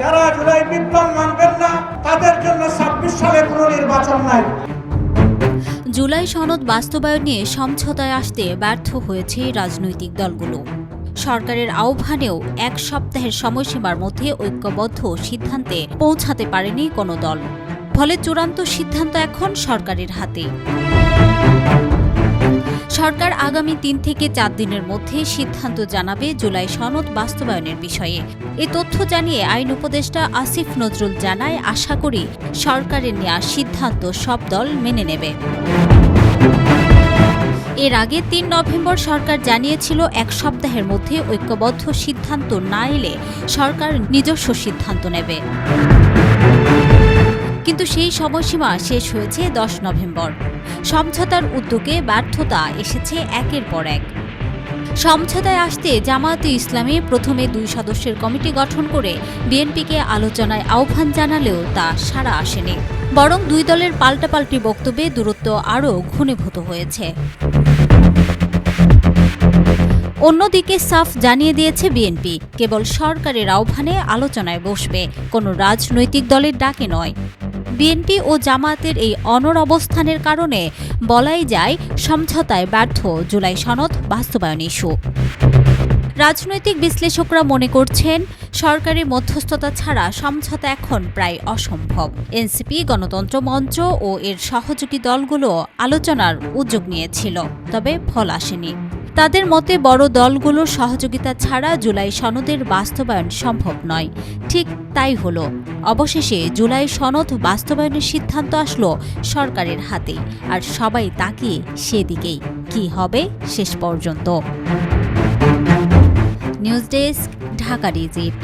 যারা জুলাই বিপ্লব মানবেন না, তাদের জন্য ছাব্বিশ সালে কোনো নির্বাচন নাই। জুলাই সনদ বাস্তবায়ন নিয়ে সমঝোতায় আসতে ব্যর্থ হয়েছে রাজনৈতিক দলগুলো। সরকারের আহ্বানেও এক সপ্তাহের সময়সীমার মধ্যে ঐক্যবদ্ধ সিদ্ধান্তে পৌঁছাতে পারেনি কোনো দল। ফলে চূড়ান্ত সিদ্ধান্ত এখন সরকারের হাতে। সরকার আগামী তিন থেকে চার দিনের মধ্যে সিদ্ধান্ত জানাবে জুলাই সনদ বাস্তবায়নের বিষয়ে। এ তথ্য জানিয়ে আইন উপদেষ্টা আসিফ নজরুল জানায়, আশা করি সরকারের নেওয়া সিদ্ধান্ত সব দল মেনে নেবে। এর আগে তিন নভেম্বর সরকার জানিয়েছিল এক সপ্তাহের মধ্যে ঐক্যবদ্ধ সিদ্ধান্ত না এলে সরকার নিজস্ব সিদ্ধান্ত নেবে। কিন্তু সেই সময়সীমা শেষ হয়েছে দশ নভেম্বর। সমঝোতার উদ্যোগে ব্যর্থতা এসেছে একের পর এক। সমঝোতায় আসতে জামায়াতে ইসলামী প্রথমে দুই সদস্যের কমিটি গঠন করে বিএনপিকে আলোচনায় আহ্বান জানালেও তা সাড়া আসেনি। বরং দুই দলের পাল্টাপাল্টি বক্তব্যে দূরত্ব আরও ঘনীভূত হয়েছে। অন্যদিকে সাফ জানিয়ে দিয়েছে বিএনপি, কেবল সরকারের আহ্বানে আলোচনায় বসবে, কোনো রাজনৈতিক দলের ডাকে নয়। বিএনপি ও জামায়াতের এই অনর অবস্থানের কারণে বলাই যায় সমঝোতায় ব্যর্থ জুলাই সনদ বাস্তবায়ন ইস্যু। রাজনৈতিক বিশ্লেষকরা মনে করছেন, সরকারি মধ্যস্থতা ছাড়া সমঝোতা এখন প্রায় অসম্ভব। এনসিপি, গণতন্ত্র মঞ্চ ও এর সহযোগী দলগুলো আলোচনার উদ্যোগ নিয়েছিল, তবে ফল আসেনি। তাদের মতে বড় দলগুলোর সহযোগিতা ছাড়া জুলাই সনদের বাস্তবায়ন সম্ভব নয়। ঠিক তাই হলো। অবশেষে জুলাই সনদ বাস্তবায়নের সিদ্ধান্ত আসলো সরকারের হাতে আর সবাই তাকিয়ে সেদিকেই। কি হবে শেষ পর্যন্ত। News desk, Dhaka digit